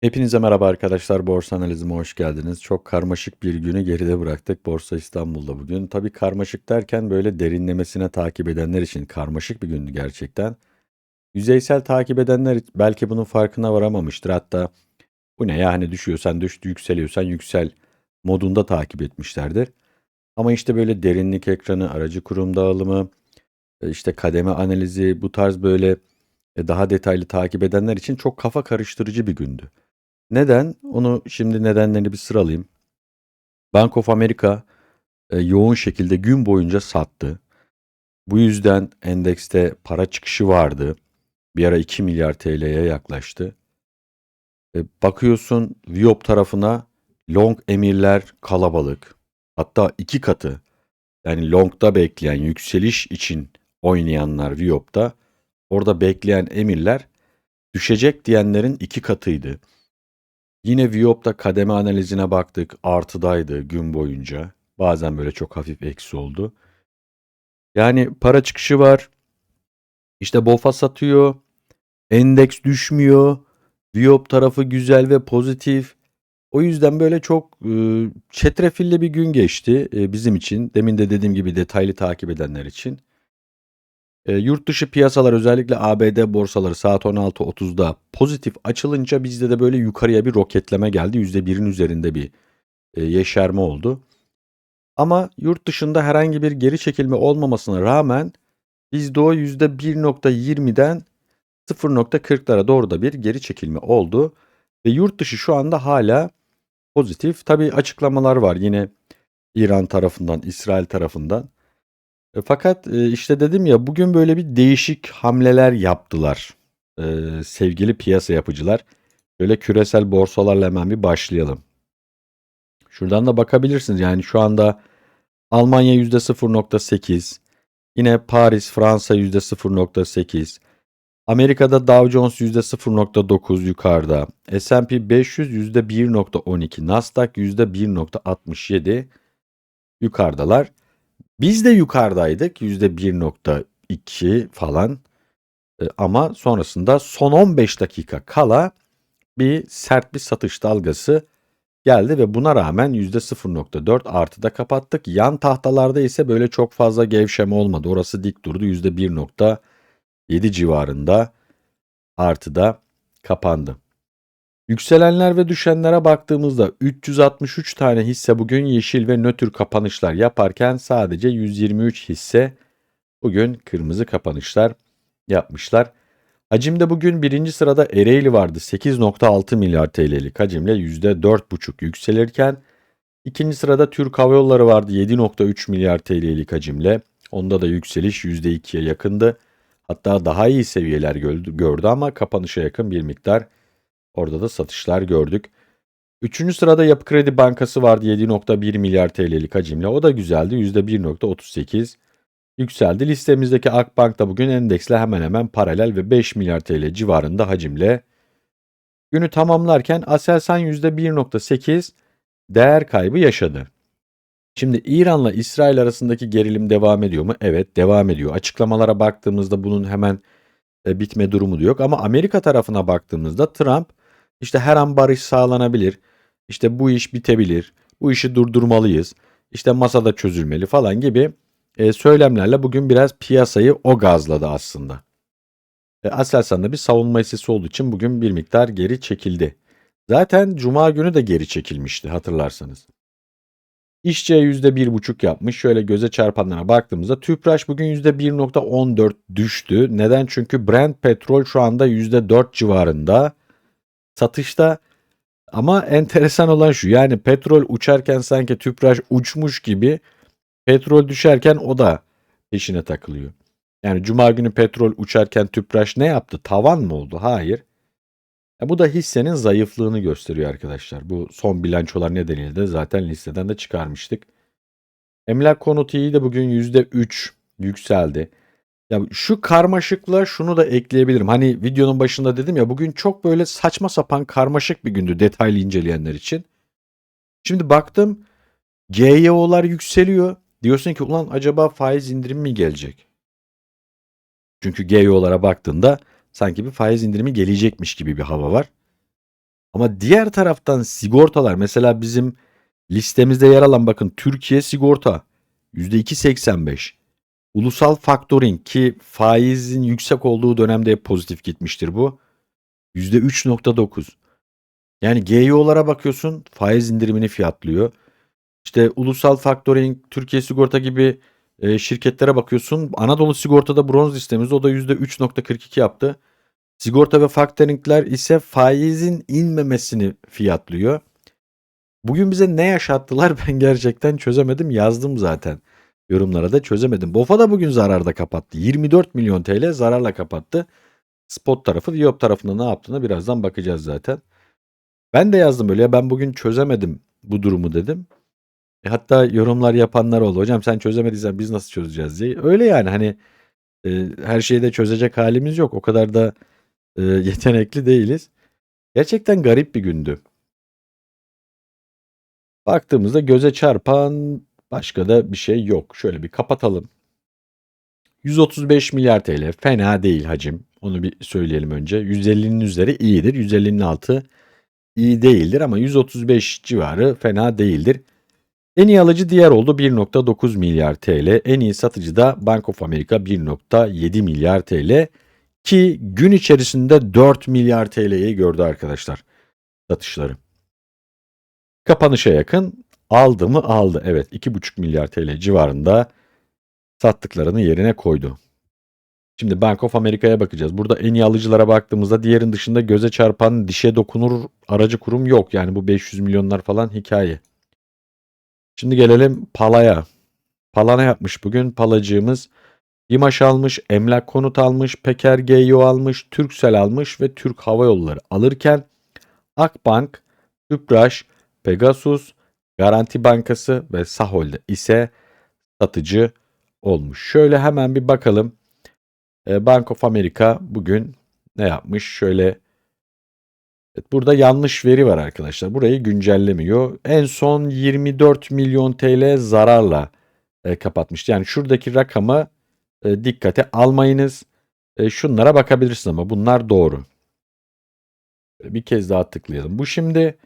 Hepinize merhaba arkadaşlar. Borsa analizime hoş geldiniz. Çok karmaşık bir günü geride bıraktık Borsa İstanbul'da bugün. Tabii karmaşık derken böyle derinlemesine takip edenler için karmaşık bir gündü gerçekten. Yüzeysel takip edenler belki bunun farkına varamamıştır. Hatta bu ne ya hani düşüyorsan düş, yükseliyorsan yüksel modunda takip etmişlerdir. Ama işte böyle derinlik ekranı, aracı kurum dağılımı, e, işte kademe analizi bu tarz böyle e, daha detaylı takip edenler için çok kafa karıştırıcı bir gündü. Neden? Onu şimdi nedenlerini bir sıralayayım. Bank of America e, yoğun şekilde gün boyunca sattı. Bu yüzden endekste para çıkışı vardı. Bir ara 2 milyar TL'ye yaklaştı. E, bakıyorsun Viop tarafına long emirler kalabalık. Hatta iki katı. Yani long'da bekleyen yükseliş için oynayanlar Viop'ta orada bekleyen emirler düşecek diyenlerin iki katıydı. Yine Viop'ta kademe analizine baktık. Artıdaydı gün boyunca. Bazen böyle çok hafif eksi oldu. Yani para çıkışı var. İşte BOFA satıyor. Endeks düşmüyor. Viop tarafı güzel ve pozitif. O yüzden böyle çok e, çetrefilli bir gün geçti e, bizim için. Demin de dediğim gibi detaylı takip edenler için. E, yurt dışı piyasalar özellikle ABD borsaları saat 16.30'da pozitif açılınca bizde de böyle yukarıya bir roketleme geldi. %1'in üzerinde bir e, yeşerme oldu. Ama yurt dışında herhangi bir geri çekilme olmamasına rağmen bizde o %1.20'den 0.40'lara doğru da bir geri çekilme oldu. Ve yurt dışı şu anda hala pozitif. Tabi açıklamalar var yine İran tarafından, İsrail tarafından. E, fakat e, işte dedim ya bugün böyle bir değişik hamleler yaptılar e, sevgili piyasa yapıcılar. Böyle küresel borsalarla hemen bir başlayalım. Şuradan da bakabilirsiniz yani şu anda Almanya %0.8, yine Paris, Fransa %0.8, Amerika'da Dow Jones %0.9 yukarıda, S&P 500 %1.12, Nasdaq %1.67 yukarıdalar. Biz de yukarıdaydık %1.2 falan e, ama sonrasında son 15 dakika kala bir sert bir satış dalgası geldi ve buna rağmen %0.4 artıda kapattık. Yan tahtalarda ise böyle çok fazla gevşeme olmadı. Orası dik durdu %1.7 civarında artıda kapandı. Yükselenler ve düşenlere baktığımızda 363 tane hisse bugün yeşil ve nötr kapanışlar yaparken sadece 123 hisse bugün kırmızı kapanışlar yapmışlar. Hacimde bugün birinci sırada Ereğli vardı 8.6 milyar TL'lik hacimle %4.5 yükselirken ikinci sırada Türk Hava Yolları vardı 7.3 milyar TL'lik hacimle onda da yükseliş %2'ye yakındı. Hatta daha iyi seviyeler gördü ama kapanışa yakın bir miktar Orada da satışlar gördük. Üçüncü sırada Yapı Kredi Bankası vardı 7.1 milyar TL'lik hacimle. O da güzeldi. %1.38 yükseldi. Listemizdeki Akbank da bugün endeksle hemen hemen paralel ve 5 milyar TL civarında hacimle. Günü tamamlarken Aselsan %1.8 değer kaybı yaşadı. Şimdi İran'la İsrail arasındaki gerilim devam ediyor mu? Evet devam ediyor. Açıklamalara baktığımızda bunun hemen e, bitme durumu da yok. Ama Amerika tarafına baktığımızda Trump işte her an barış sağlanabilir. İşte bu iş bitebilir. Bu işi durdurmalıyız. İşte masada çözülmeli falan gibi e, söylemlerle bugün biraz piyasayı o gazladı aslında. E, Aselsan'da bir savunma hissesi olduğu için bugün bir miktar geri çekildi. Zaten cuma günü de geri çekilmişti hatırlarsanız. İşçe %1,5 yapmış. Şöyle göze çarpanlara baktığımızda Tüpraş bugün %1,14 düştü. Neden? Çünkü Brent petrol şu anda %4 civarında satışta ama enteresan olan şu yani petrol uçarken sanki tüpraş uçmuş gibi petrol düşerken o da peşine takılıyor. Yani cuma günü petrol uçarken tüpraş ne yaptı? Tavan mı oldu? Hayır. Ya bu da hissenin zayıflığını gösteriyor arkadaşlar. Bu son bilançolar nedeniyle de zaten listeden de çıkarmıştık. Emlak konut iyi de bugün %3 yükseldi. Ya şu karmaşıkla şunu da ekleyebilirim. Hani videonun başında dedim ya bugün çok böyle saçma sapan karmaşık bir gündü detaylı inceleyenler için. Şimdi baktım GYO'lar yükseliyor. Diyorsun ki ulan acaba faiz indirim mi gelecek? Çünkü GYO'lara baktığında sanki bir faiz indirimi gelecekmiş gibi bir hava var. Ama diğer taraftan sigortalar mesela bizim listemizde yer alan bakın Türkiye sigorta %2.85. Ulusal faktoring ki faizin yüksek olduğu dönemde pozitif gitmiştir bu. %3.9. Yani GYO'lara bakıyorsun faiz indirimini fiyatlıyor. İşte ulusal faktoring, Türkiye sigorta gibi e, şirketlere bakıyorsun. Anadolu sigortada bronz listemizde o da %3.42 yaptı. Sigorta ve faktöringler ise faizin inmemesini fiyatlıyor. Bugün bize ne yaşattılar ben gerçekten çözemedim. Yazdım zaten yorumlara da çözemedim. BOFA da bugün zararda kapattı. 24 milyon TL zararla kapattı. Spot tarafı, Viyop tarafında ne yaptığına birazdan bakacağız zaten. Ben de yazdım öyle ya ben bugün çözemedim bu durumu dedim. E hatta yorumlar yapanlar oldu. Hocam sen çözemediysen biz nasıl çözeceğiz diye. Öyle yani hani e, her şeyi de çözecek halimiz yok. O kadar da e, yetenekli değiliz. Gerçekten garip bir gündü. Baktığımızda göze çarpan başka da bir şey yok. Şöyle bir kapatalım. 135 milyar TL fena değil hacim. Onu bir söyleyelim önce. 150'nin üzeri iyidir. 150'nin altı iyi değildir ama 135 civarı fena değildir. En iyi alıcı diğer oldu 1.9 milyar TL. En iyi satıcı da Bank of America 1.7 milyar TL. Ki gün içerisinde 4 milyar TL'yi gördü arkadaşlar satışları. Kapanışa yakın aldı mı aldı. Evet 2.5 milyar TL civarında sattıklarını yerine koydu. Şimdi Bank of America'ya bakacağız. Burada en iyi alıcılara baktığımızda diğerin dışında göze çarpan dişe dokunur aracı kurum yok. Yani bu 500 milyonlar falan hikaye. Şimdi gelelim Pala'ya. Pala ne yapmış bugün? Palacığımız İmaş almış, Emlak Konut almış, Peker GYO almış, Türksel almış ve Türk Hava Yolları alırken Akbank, Tüpraş, Pegasus, Garanti Bankası ve Sahol'de ise satıcı olmuş. Şöyle hemen bir bakalım. Ee, Bank of America bugün ne yapmış? Şöyle burada yanlış veri var arkadaşlar. Burayı güncellemiyor. En son 24 milyon TL zararla e, kapatmıştı. Yani şuradaki rakamı e, dikkate almayınız. E, şunlara bakabilirsiniz ama bunlar doğru. Bir kez daha tıklayalım. Bu şimdi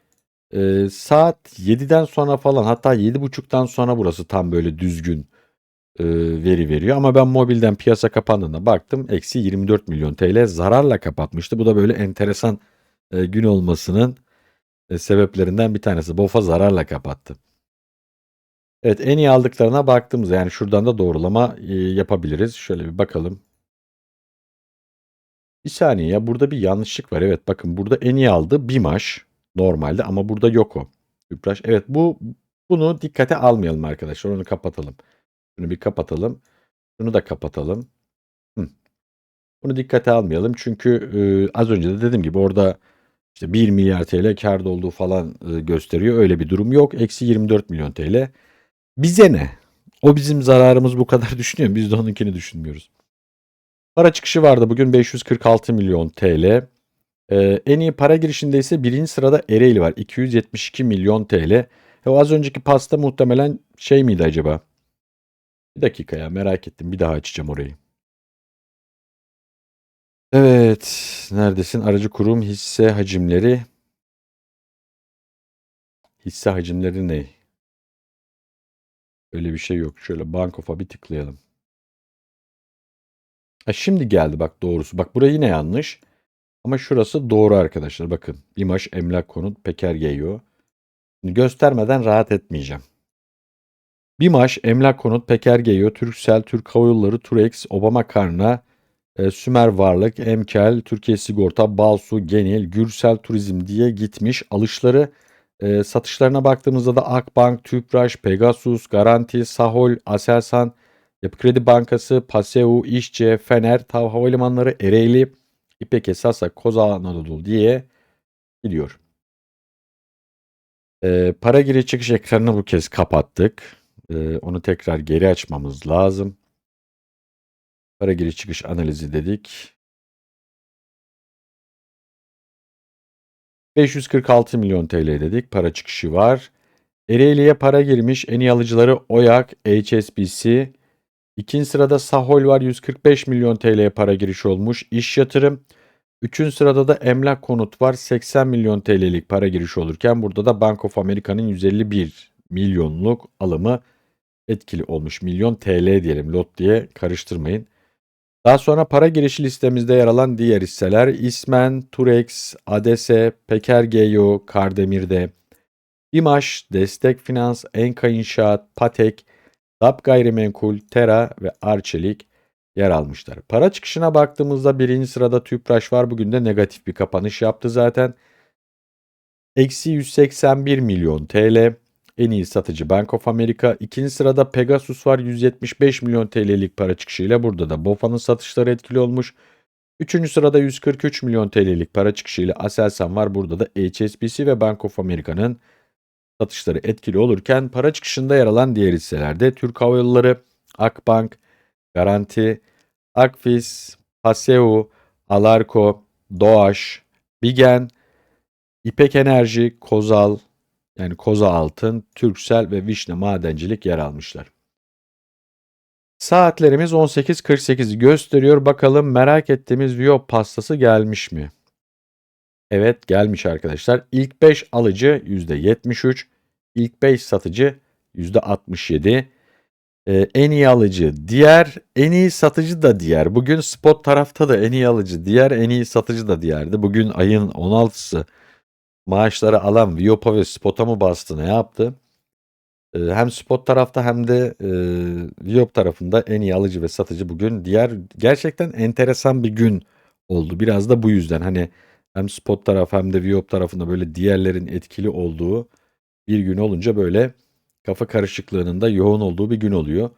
e, saat 7'den sonra falan hatta 7.30'dan sonra burası tam böyle düzgün e, veri veriyor. Ama ben mobilden piyasa kapandığında baktım eksi 24 milyon TL zararla kapatmıştı. Bu da böyle enteresan e, gün olmasının e, sebeplerinden bir tanesi. BOFA zararla kapattı. Evet en iyi aldıklarına baktığımızda yani şuradan da doğrulama e, yapabiliriz. Şöyle bir bakalım. Bir saniye ya burada bir yanlışlık var. Evet bakın burada en iyi aldı BİMAŞ normalde ama burada yok o. Üpraş. Evet bu bunu dikkate almayalım arkadaşlar. Onu kapatalım. Bunu bir kapatalım. Bunu da kapatalım. Hı. Bunu dikkate almayalım. Çünkü e, az önce de dediğim gibi orada işte 1 milyar TL karda olduğu falan e, gösteriyor. Öyle bir durum yok. Eksi 24 milyon TL. Bize ne? O bizim zararımız bu kadar düşünüyor. Biz de onunkini düşünmüyoruz. Para çıkışı vardı bugün 546 milyon TL. Ee, en iyi para girişinde ise birinci sırada Ereğli var. 272 milyon TL. E, o az önceki pasta muhtemelen şey miydi acaba? Bir dakika ya merak ettim. Bir daha açacağım orayı. Evet. Neredesin? Aracı kurum hisse hacimleri. Hisse hacimleri ne? Öyle bir şey yok. Şöyle Bank of'a bir tıklayalım. Ha, şimdi geldi bak doğrusu. Bak burayı yine yanlış. Ama şurası doğru arkadaşlar. Bakın imaj, emlak konut, peker geyiyor. Göstermeden rahat etmeyeceğim. BİMAŞ, Emlak Konut, Peker Geyo, Türksel, Türk Hava Yolları, Turex, Obama Karna, e, Sümer Varlık, Emkel, Türkiye Sigorta, Balsu, Genel, Gürsel Turizm diye gitmiş. Alışları e, satışlarına baktığımızda da Akbank, Tüpraş, Pegasus, Garanti, Sahol, Aselsan, Yapı Kredi Bankası, Paseu, İşçe, Fener, Tav Havalimanları, Ereğli, İpek Esasa, Koza Anadolu diye gidiyor. E, para giriş çıkış ekranını bu kez kapattık. E, onu tekrar geri açmamız lazım. Para giriş çıkış analizi dedik. 546 milyon TL dedik. Para çıkışı var. Ereğli'ye para girmiş. En iyi alıcıları Oyak, HSBC. İkinci sırada Sahol var. 145 milyon TL'ye para giriş olmuş. İş yatırım Üçüncü sırada da emlak konut var. 80 milyon TL'lik para girişi olurken burada da Bank of America'nın 151 milyonluk alımı etkili olmuş. Milyon TL diyelim lot diye karıştırmayın. Daha sonra para girişi listemizde yer alan diğer hisseler İsmen, Turex, ADESE, Peker GEO, Kardemir'de, İMAŞ, Destek Finans, Enka İnşaat, Patek, DAP Gayrimenkul, Tera ve Arçelik yer almışlar. Para çıkışına baktığımızda birinci sırada Tüpraş var. Bugün de negatif bir kapanış yaptı zaten. Eksi 181 milyon TL. En iyi satıcı Bank of America. İkinci sırada Pegasus var 175 milyon TL'lik para çıkışıyla. Burada da BOFA'nın satışları etkili olmuş. Üçüncü sırada 143 milyon TL'lik para çıkışıyla Aselsan var. Burada da HSBC ve Bank of America'nın satışları etkili olurken para çıkışında yer alan diğer hisselerde Türk Hava Yolları, Akbank, Garanti, Akfis, Paseo, Alarko, Doğaş, Bigen, İpek Enerji, Kozal, yani Koza Altın, Türksel ve Vişne Madencilik yer almışlar. Saatlerimiz 18.48'i gösteriyor. Bakalım merak ettiğimiz Viyop pastası gelmiş mi? Evet gelmiş arkadaşlar. İlk 5 alıcı %73, ilk 5 satıcı %67. Ee, en iyi alıcı diğer, en iyi satıcı da diğer. Bugün spot tarafta da en iyi alıcı diğer, en iyi satıcı da diğerdi. Bugün ayın 16'sı maaşları alan Viopa ve Spot'a mı bastı ne yaptı? Ee, hem spot tarafta hem de e, Viop tarafında en iyi alıcı ve satıcı bugün diğer gerçekten enteresan bir gün oldu. Biraz da bu yüzden hani hem spot taraf hem de Viop tarafında böyle diğerlerin etkili olduğu bir gün olunca böyle kafa karışıklığının da yoğun olduğu bir gün oluyor.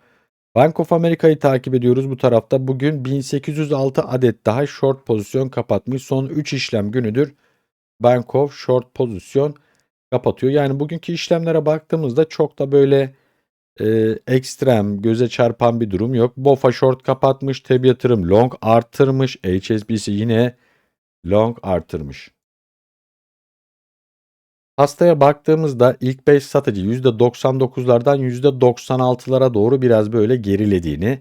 Bank of America'yı takip ediyoruz bu tarafta. Bugün 1806 adet daha short pozisyon kapatmış. Son 3 işlem günüdür Bank of short pozisyon kapatıyor. Yani bugünkü işlemlere baktığımızda çok da böyle e, ekstrem, göze çarpan bir durum yok. BOFA short kapatmış, TEB yatırım long arttırmış, HSBC yine long arttırmış. Hastaya baktığımızda ilk 5 satıcı %99'lardan %96'lara doğru biraz böyle gerilediğini,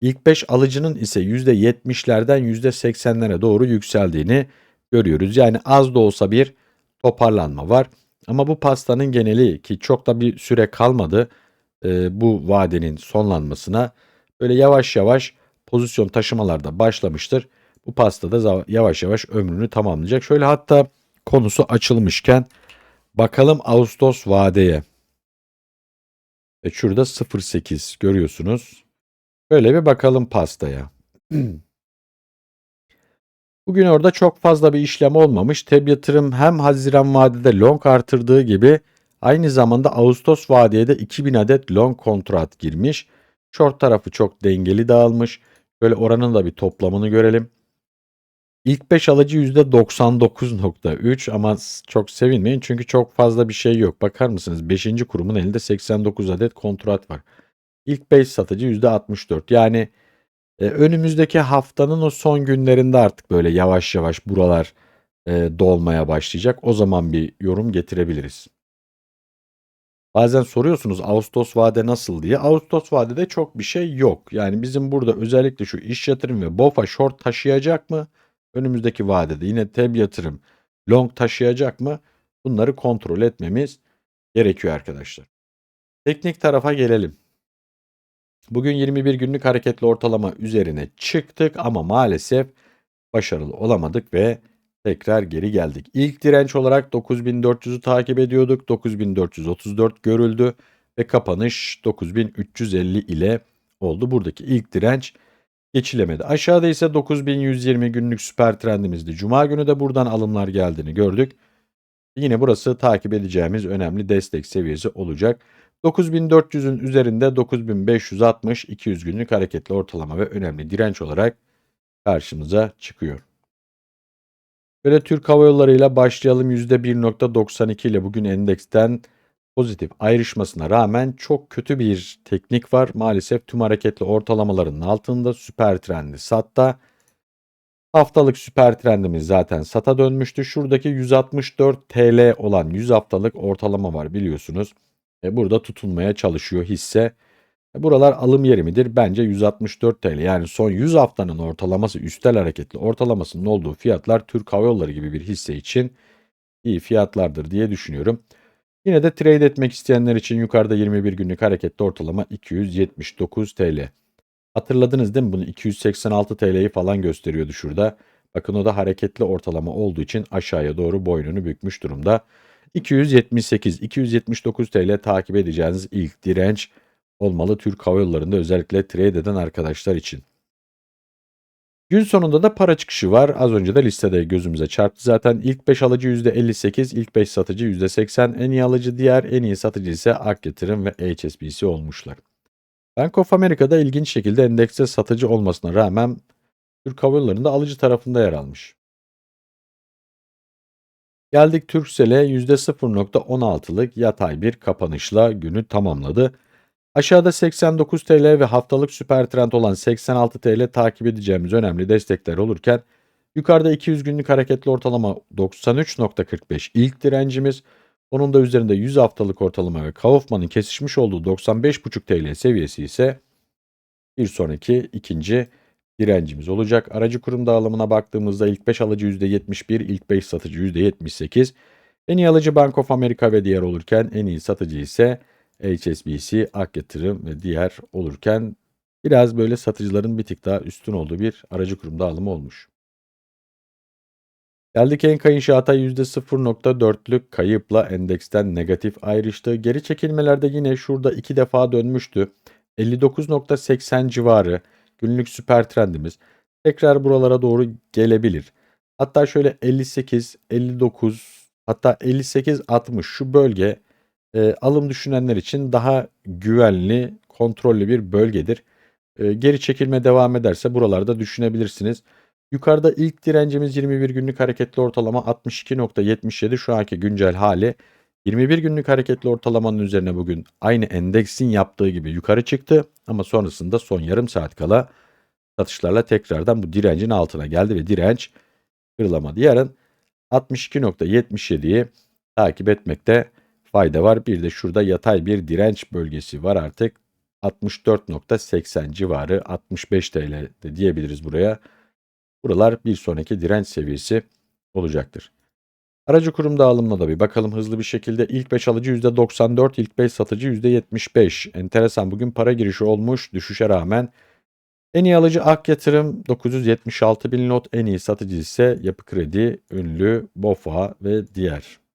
ilk 5 alıcının ise %70'lerden %80'lere doğru yükseldiğini görüyoruz. Yani az da olsa bir toparlanma var. Ama bu pastanın geneli ki çok da bir süre kalmadı e, bu vadenin sonlanmasına böyle yavaş yavaş pozisyon taşımalarda başlamıştır. Bu pasta da yavaş yavaş ömrünü tamamlayacak. Şöyle hatta konusu açılmışken bakalım Ağustos vadeye. Ve şurada 0.8 görüyorsunuz. Böyle bir bakalım pastaya. Bugün orada çok fazla bir işlem olmamış. TEB yatırım hem Haziran vadede long artırdığı gibi aynı zamanda Ağustos vadeye de 2000 adet long kontrat girmiş. Short tarafı çok dengeli dağılmış. Böyle oranın da bir toplamını görelim. İlk 5 alıcı %99.3 ama çok sevinmeyin çünkü çok fazla bir şey yok. Bakar mısınız 5. kurumun elinde 89 adet kontrat var. İlk 5 satıcı %64 yani e, önümüzdeki haftanın o son günlerinde artık böyle yavaş yavaş buralar e, dolmaya başlayacak. O zaman bir yorum getirebiliriz. Bazen soruyorsunuz Ağustos vade nasıl diye. Ağustos vadede çok bir şey yok. Yani bizim burada özellikle şu iş yatırım ve BOFA short taşıyacak mı? Önümüzdeki vadede yine TEB yatırım long taşıyacak mı? Bunları kontrol etmemiz gerekiyor arkadaşlar. Teknik tarafa gelelim. Bugün 21 günlük hareketli ortalama üzerine çıktık ama maalesef başarılı olamadık ve tekrar geri geldik. İlk direnç olarak 9400'ü takip ediyorduk. 9434 görüldü ve kapanış 9350 ile oldu. Buradaki ilk direnç geçilemedi. Aşağıda ise 9120 günlük süper trendimizdi. Cuma günü de buradan alımlar geldiğini gördük. Yine burası takip edeceğimiz önemli destek seviyesi olacak. 9400'ün üzerinde 9560 200 günlük hareketli ortalama ve önemli direnç olarak karşımıza çıkıyor. Böyle Türk Hava Yolları ile başlayalım %1.92 ile bugün endeksten pozitif ayrışmasına rağmen çok kötü bir teknik var. Maalesef tüm hareketli ortalamaların altında süper trendi satta. Haftalık süper trendimiz zaten sata dönmüştü. Şuradaki 164 TL olan 100 haftalık ortalama var biliyorsunuz. E, burada tutulmaya çalışıyor hisse. E, Buralar alım yeri midir? Bence 164 TL. Yani son 100 haftanın ortalaması üstel hareketli ortalamasının olduğu fiyatlar Türk Hava Yolları gibi bir hisse için iyi fiyatlardır diye düşünüyorum. Yine de trade etmek isteyenler için yukarıda 21 günlük hareketli ortalama 279 TL. Hatırladınız değil mi? Bunu 286 TL'yi falan gösteriyordu şurada. Bakın o da hareketli ortalama olduğu için aşağıya doğru boynunu bükmüş durumda. 278, 279 TL takip edeceğiniz ilk direnç olmalı Türk Hava Yolları'nda özellikle trade eden arkadaşlar için. Gün sonunda da para çıkışı var. Az önce de listede gözümüze çarptı. Zaten ilk 5 alıcı %58, ilk 5 satıcı %80, en iyi alıcı diğer, en iyi satıcı ise Ak Yatırım ve HSBC olmuşlar. Bank of America'da ilginç şekilde endekste satıcı olmasına rağmen Türk Hava Yolları'nda alıcı tarafında yer almış. Geldik Turkcell'e %0.16'lık yatay bir kapanışla günü tamamladı. Aşağıda 89 TL ve haftalık süper trend olan 86 TL takip edeceğimiz önemli destekler olurken yukarıda 200 günlük hareketli ortalama 93.45 ilk direncimiz. Onun da üzerinde 100 haftalık ortalama ve Kaufman'ın kesişmiş olduğu 95.5 TL seviyesi ise bir sonraki ikinci direncimiz olacak. Aracı kurum dağılımına baktığımızda ilk 5 alıcı %71, ilk 5 satıcı %78. En iyi alıcı Bank of America ve diğer olurken en iyi satıcı ise HSBC, Ak Yatırım ve diğer olurken biraz böyle satıcıların bir tık daha üstün olduğu bir aracı kurum dağılımı olmuş. Geldik Enka İnşaat'a %0.4'lük kayıpla endeksten negatif ayrıştı. Geri çekilmelerde yine şurada iki defa dönmüştü. 59.80 civarı günlük süper trendimiz tekrar buralara doğru gelebilir. Hatta şöyle 58, 59 hatta 58-60 şu bölge e, alım düşünenler için daha güvenli, kontrollü bir bölgedir. E, geri çekilme devam ederse buralarda düşünebilirsiniz. Yukarıda ilk direncimiz 21 günlük hareketli ortalama 62.77 şu anki güncel hali. 21 günlük hareketli ortalamanın üzerine bugün aynı endeksin yaptığı gibi yukarı çıktı ama sonrasında son yarım saat kala satışlarla tekrardan bu direncin altına geldi ve direnç kırılamadı. Yarın 62.77'yi takip etmekte fayda var. Bir de şurada yatay bir direnç bölgesi var artık. 64.80 civarı 65 TL de diyebiliriz buraya. Buralar bir sonraki direnç seviyesi olacaktır. Aracı kurum dağılımına da bir bakalım hızlı bir şekilde. İlk 5 alıcı %94, ilk 5 satıcı %75. Enteresan bugün para girişi olmuş düşüşe rağmen. En iyi alıcı Ak Yatırım 976 bin lot, en iyi satıcı ise Yapı Kredi, Ünlü, Bofa ve diğer.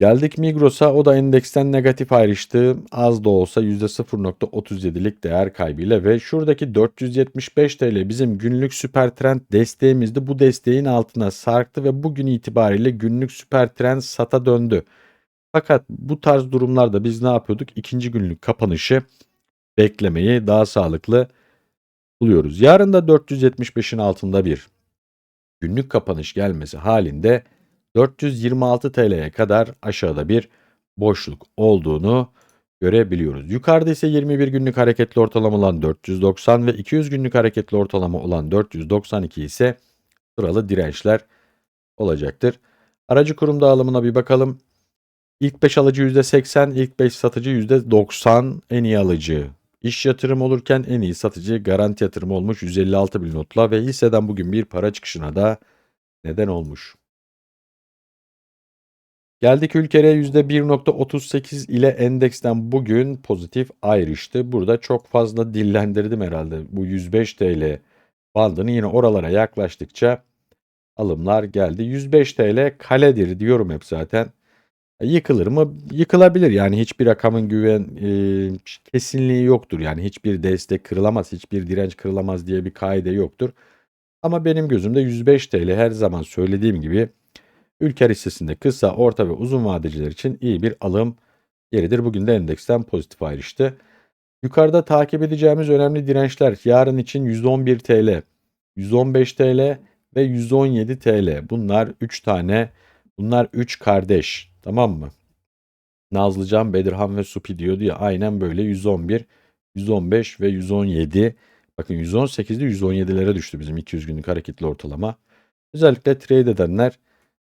Geldik Migros'a o da endeksten negatif ayrıştı. Az da olsa %0.37'lik değer kaybıyla ve şuradaki 475 TL bizim günlük süper trend desteğimizdi. Bu desteğin altına sarktı ve bugün itibariyle günlük süper trend sata döndü. Fakat bu tarz durumlarda biz ne yapıyorduk? İkinci günlük kapanışı beklemeyi daha sağlıklı buluyoruz. Yarın da 475'in altında bir günlük kapanış gelmesi halinde 426 TL'ye kadar aşağıda bir boşluk olduğunu görebiliyoruz. Yukarıda ise 21 günlük hareketli ortalama olan 490 ve 200 günlük hareketli ortalama olan 492 ise sıralı dirençler olacaktır. Aracı kurum dağılımına bir bakalım. İlk 5 alıcı %80, ilk 5 satıcı %90 en iyi alıcı. İş yatırım olurken en iyi satıcı garanti yatırım olmuş 156 bin notla ve hisseden bugün bir para çıkışına da neden olmuş. Geldik ülkeye %1.38 ile endeksten bugün pozitif ayrıştı. Burada çok fazla dillendirdim herhalde. Bu 105 TL bandını yine oralara yaklaştıkça alımlar geldi. 105 TL kaledir diyorum hep zaten. Yıkılır mı? Yıkılabilir. Yani hiçbir rakamın güven e, kesinliği yoktur. Yani hiçbir destek kırılamaz, hiçbir direnç kırılamaz diye bir kaide yoktur. Ama benim gözümde 105 TL her zaman söylediğim gibi Ülker hissesinde kısa, orta ve uzun vadeciler için iyi bir alım yeridir. Bugün de endeksten pozitif ayrıştı. Yukarıda takip edeceğimiz önemli dirençler yarın için 111 TL, 115 TL ve 117 TL. Bunlar 3 tane, bunlar 3 kardeş. Tamam mı? Nazlıcan, Bedirhan ve Supi diyor diye aynen böyle 111, 115 ve 117. Bakın 118'de 117'lere düştü bizim 200 günlük hareketli ortalama. Özellikle trade edenler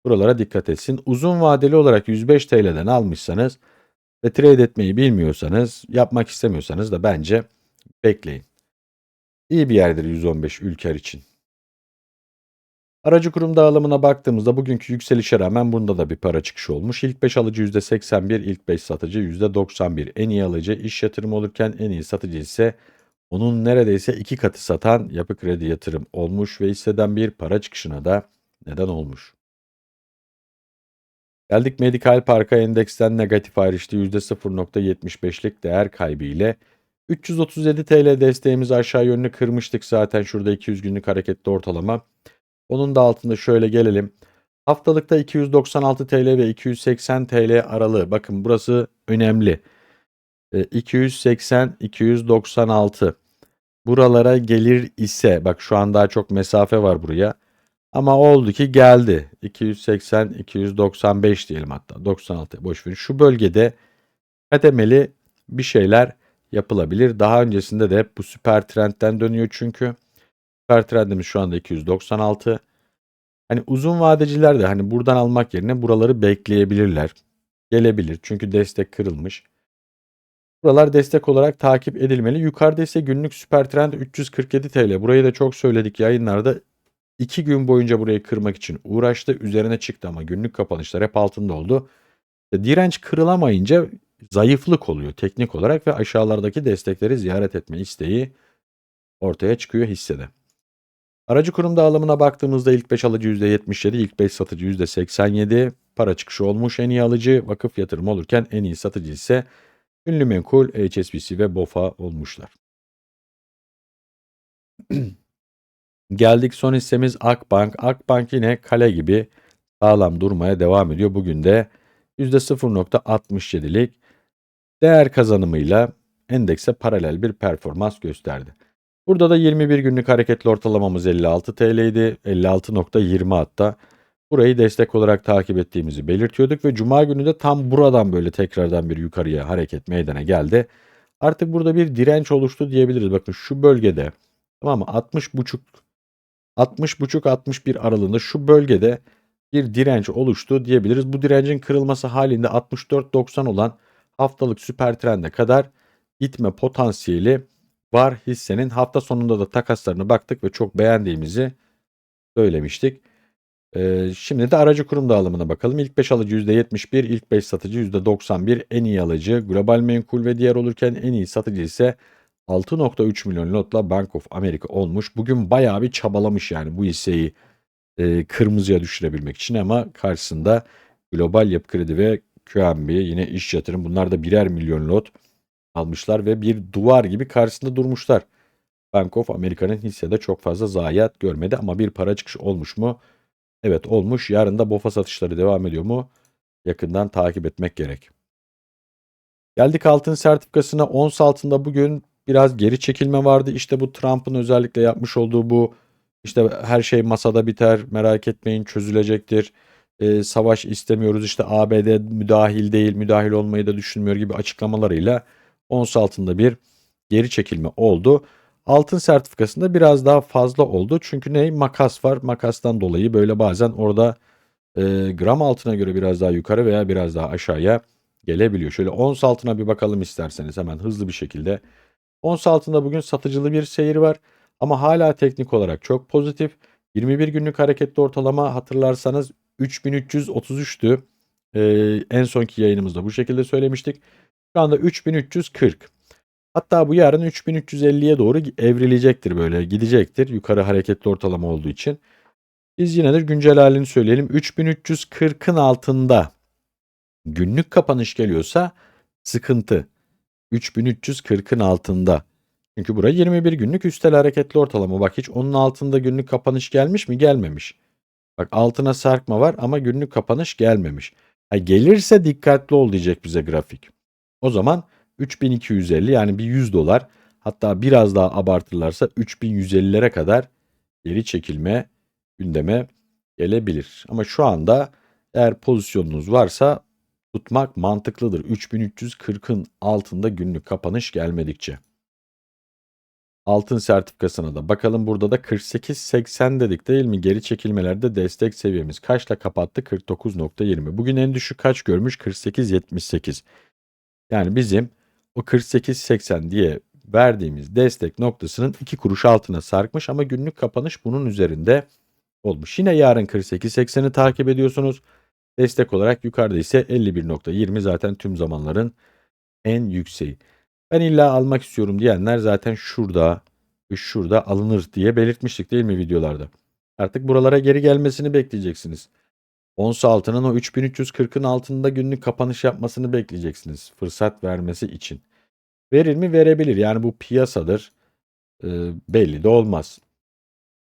Buralara dikkat etsin. Uzun vadeli olarak 105 TL'den almışsanız Ve trade etmeyi bilmiyorsanız, yapmak istemiyorsanız da bence bekleyin. İyi bir yerdir 115 ülker için. Aracı kurum dağılımına baktığımızda bugünkü yükselişe rağmen bunda da bir para çıkışı olmuş. İlk 5 alıcı %81, ilk 5 satıcı %91. En iyi alıcı iş yatırımı olurken en iyi satıcı ise onun neredeyse iki katı satan yapı kredi yatırım olmuş ve hisseden bir para çıkışına da neden olmuş. Geldik Medikal Park'a endeksten negatif ayrıştı %0.75'lik değer kaybı ile 337 TL desteğimizi aşağı yönlü kırmıştık zaten şurada 200 günlük hareketli ortalama. Onun da altında şöyle gelelim. Haftalıkta 296 TL ve 280 TL aralığı. Bakın burası önemli. 280 296 buralara gelir ise bak şu an daha çok mesafe var buraya. Ama oldu ki geldi. 280 295 diyelim hatta 96 boş verin. Şu bölgede kademeli bir şeyler yapılabilir. Daha öncesinde de bu süper trendten dönüyor çünkü. Süper trendimiz şu anda 296. Hani uzun vadeciler de hani buradan almak yerine buraları bekleyebilirler. Gelebilir çünkü destek kırılmış. Buralar destek olarak takip edilmeli. Yukarıda ise günlük süper trend 347 TL. Burayı da çok söyledik yayınlarda. 2 gün boyunca burayı kırmak için uğraştı. Üzerine çıktı ama günlük kapanışlar hep altında oldu. Direnç kırılamayınca zayıflık oluyor teknik olarak ve aşağılardaki destekleri ziyaret etme isteği ortaya çıkıyor hissede. Aracı kurum dağılımına baktığımızda ilk 5 alıcı %77, ilk 5 satıcı %87, para çıkışı olmuş en iyi alıcı, vakıf yatırımı olurken en iyi satıcı ise ünlü menkul, HSBC ve BOFA olmuşlar. Geldik son hissemiz Akbank. Akbank yine kale gibi sağlam durmaya devam ediyor. Bugün de %0.67'lik değer kazanımıyla endekse paralel bir performans gösterdi. Burada da 21 günlük hareketli ortalamamız 56 TL idi. 56.20 hatta. Burayı destek olarak takip ettiğimizi belirtiyorduk ve cuma günü de tam buradan böyle tekrardan bir yukarıya hareket meydana geldi. Artık burada bir direnç oluştu diyebiliriz. Bakın şu bölgede tamam mı 60.5 60.5 61 aralığında şu bölgede bir direnç oluştu diyebiliriz. Bu direncin kırılması halinde 64.90 olan haftalık süper trende kadar gitme potansiyeli var hissenin. Hafta sonunda da takaslarına baktık ve çok beğendiğimizi söylemiştik. Ee, şimdi de aracı kurum dağılımına bakalım. İlk 5 alıcı %71, ilk 5 satıcı %91, en iyi alıcı global menkul ve diğer olurken en iyi satıcı ise 6.3 milyon lotla Bank of America olmuş. Bugün bayağı bir çabalamış yani bu hisseyi e, kırmızıya düşürebilmek için ama karşısında Global Yapı Kredi ve QNB yine iş yatırım bunlar da birer milyon lot almışlar ve bir duvar gibi karşısında durmuşlar. Bank of America'nın hissede çok fazla zayiat görmedi ama bir para çıkışı olmuş mu? Evet olmuş. Yarın da BOFA satışları devam ediyor mu? Yakından takip etmek gerek. Geldik altın sertifikasına. Ons altında bugün biraz geri çekilme vardı. İşte bu Trump'ın özellikle yapmış olduğu bu işte her şey masada biter merak etmeyin çözülecektir. Ee, savaş istemiyoruz işte ABD müdahil değil müdahil olmayı da düşünmüyor gibi açıklamalarıyla ons altında bir geri çekilme oldu. Altın sertifikasında biraz daha fazla oldu. Çünkü ne? Makas var. Makastan dolayı böyle bazen orada e, gram altına göre biraz daha yukarı veya biraz daha aşağıya gelebiliyor. Şöyle ons altına bir bakalım isterseniz hemen hızlı bir şekilde. Ons altında bugün satıcılı bir seyir var. Ama hala teknik olarak çok pozitif. 21 günlük hareketli ortalama hatırlarsanız 3333'tü. Ee, en sonki yayınımızda bu şekilde söylemiştik. Şu anda 3340. Hatta bu yarın 3350'ye doğru evrilecektir böyle gidecektir. Yukarı hareketli ortalama olduğu için. Biz yine de güncel halini söyleyelim. 3340'ın altında günlük kapanış geliyorsa sıkıntı. 3340'ın altında. Çünkü buraya 21 günlük üstel hareketli ortalama. Bak hiç onun altında günlük kapanış gelmiş mi? Gelmemiş. Bak altına sarkma var ama günlük kapanış gelmemiş. Ha, gelirse dikkatli ol diyecek bize grafik. O zaman 3250 yani bir 100 dolar hatta biraz daha abartırlarsa 3150'lere kadar geri çekilme gündeme gelebilir. Ama şu anda eğer pozisyonunuz varsa tutmak mantıklıdır. 3340'ın altında günlük kapanış gelmedikçe. Altın sertifikasına da bakalım burada da 48.80 dedik değil mi? Geri çekilmelerde destek seviyemiz kaçla kapattı? 49.20. Bugün en düşük kaç görmüş? 48.78. Yani bizim o 48.80 diye verdiğimiz destek noktasının 2 kuruş altına sarkmış ama günlük kapanış bunun üzerinde olmuş. Yine yarın 48.80'i takip ediyorsunuz. Destek olarak yukarıda ise 51.20 zaten tüm zamanların en yükseği. Ben illa almak istiyorum diyenler zaten şurada ve şurada alınır diye belirtmiştik değil mi videolarda? Artık buralara geri gelmesini bekleyeceksiniz. Ons altının o 3340'ın altında günlük kapanış yapmasını bekleyeceksiniz. Fırsat vermesi için. Verir mi? Verebilir. Yani bu piyasadır. Ee, belli de olmaz.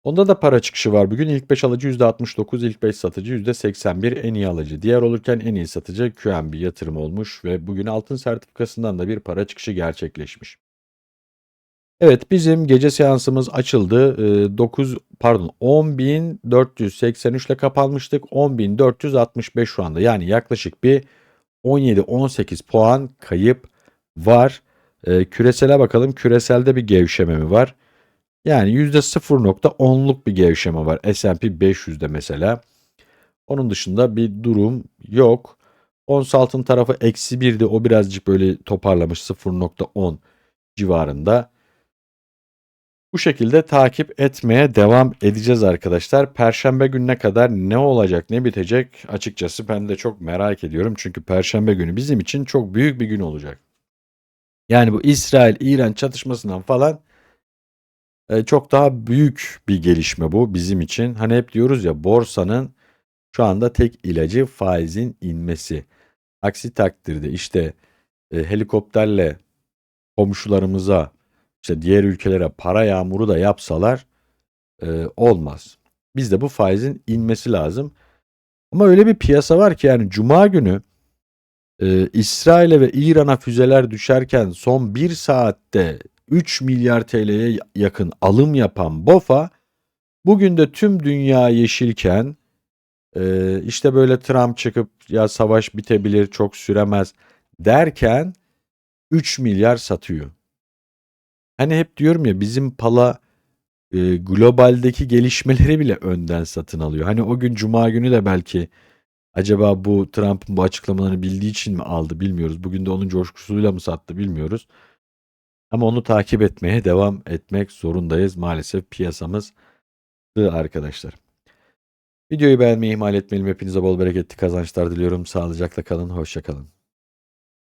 Onda da para çıkışı var bugün. İlk 5 alıcı %69, ilk 5 satıcı %81 en iyi alıcı. Diğer olurken en iyi satıcı QNB yatırım olmuş ve bugün altın sertifikasından da bir para çıkışı gerçekleşmiş. Evet bizim gece seansımız açıldı. Ee, 9 pardon 10.483 ile kapanmıştık. 10.465 şu anda. Yani yaklaşık bir 17-18 puan kayıp var. Ee, küresele bakalım. Küreselde bir gevşeme mi var? Yani %0.10'luk bir gevşeme var S&P 500'de mesela. Onun dışında bir durum yok. Ons altın tarafı eksi 1'di. O birazcık böyle toparlamış 0.10 civarında. Bu şekilde takip etmeye devam edeceğiz arkadaşlar. Perşembe gününe kadar ne olacak, ne bitecek açıkçası ben de çok merak ediyorum. Çünkü perşembe günü bizim için çok büyük bir gün olacak. Yani bu İsrail-İran çatışmasından falan e, çok daha büyük bir gelişme bu bizim için. Hani hep diyoruz ya borsanın şu anda tek ilacı faizin inmesi. Aksi takdirde işte e, helikopterle komşularımıza işte diğer ülkelere para yağmuru da yapsalar e, olmaz. Bizde bu faizin inmesi lazım. Ama öyle bir piyasa var ki yani cuma günü e, İsrail'e ve İran'a füzeler düşerken son bir saatte 3 milyar TL'ye yakın alım yapan BOFA bugün de tüm dünya yeşilken e, işte böyle Trump çıkıp ya savaş bitebilir çok süremez derken 3 milyar satıyor. Hani hep diyorum ya bizim pala e, globaldeki gelişmeleri bile önden satın alıyor. Hani o gün cuma günü de belki acaba bu Trump'ın bu açıklamalarını bildiği için mi aldı bilmiyoruz. Bugün de onun coşkusuyla mı sattı bilmiyoruz. Ama onu takip etmeye devam etmek zorundayız. Maalesef piyasamız arkadaşlar. Videoyu beğenmeyi ihmal etmeyelim. Hepinize bol bereketli kazançlar diliyorum. Sağlıcakla kalın. Hoşça kalın.